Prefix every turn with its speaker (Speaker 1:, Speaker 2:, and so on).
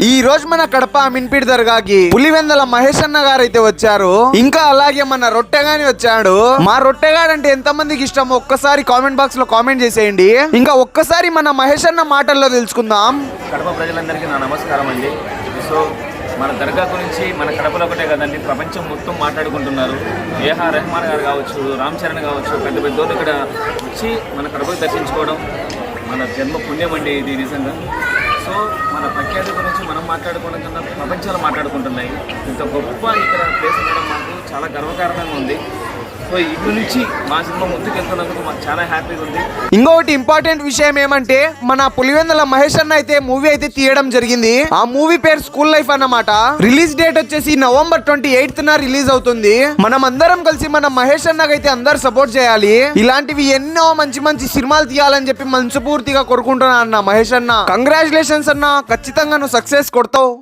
Speaker 1: ఈ రోజు మన కడప మిన్పిడి దర్గాకి పులివెందల మహేష్ అన్న గారు అయితే వచ్చారు. ఇంకా అలాగే మన రొట్టెగాని వచ్చాడు. మా రొట్టెగాడు అంటే ఎంత మందికి ఇష్టం ఒక్కసారి కామెంట్ బాక్స్లో కామెంట్ చేసేయండి. ఇంకా ఒక్కసారి మన మహేష్ అన్న మాటల్లో తెలుసుకుందాం.
Speaker 2: కడప ప్రజలందరికీ నా నమస్కారం అండి. సో మన దర్గా గురించి మన కడపలో ఒకటే కదండి. ప్రపంచం మొత్తం మాట్లాడుకుంటున్నారు. ఏహా రెహమాన్ గారు కావచ్చు రామ్ చరణ్ కావచ్చు పెద్ద పెద్దోళ్ళు ఇక్కడ వచ్చి మన కడపకు దర్శించుకోవడం మన జన్మ పుణ్యం అండి ఇది నిజంగా సో మన ప్రఖ్యాతి గురించి మనం మాట్లాడుకోవడం కన్నా ప్రపంచాలు మాట్లాడుకుంటున్నాయి. ఇంత గొప్ప ఇక్కడ ప్లేస్ ఉండడం మాకు చాలా గర్వకారణంగా ఉంది. సో ఇటు నుంచి మా సినిమా ముందుకు వెళ్తున్నందుకు మాకు చాలా హ్యాపీగా ఉంది.
Speaker 1: ఇంకొకటి ఇంపార్టెంట్ విషయం ఏమంటే మన పులివెందుల మహేష్ అన్న అయితే మూవీ అయితే తీయడం జరిగింది. ఆ మూవీ పేరు స్కూల్ లైఫ్ అన్నమాట. రిలీజ్ డేట్ వచ్చేసి నవంబర్ ట్వంటీ ఎయిత్ న రిలీజ్ అవుతుంది. మనం అందరం కలిసి మన మహేష్ అన్నకైతే అందరు సపోర్ట్ చేయాలి. ఇలాంటివి ఎన్నో మంచి మంచి సినిమాలు తీయాలని చెప్పి మనస్ఫూర్తిగా కోరుకుంటున్నా అన్న మహేష్ అన్న. కంగ్రాచులేషన్స్ అన్న. ఖచ్చితంగా నువ్వు సక్సెస్ కొడతావు.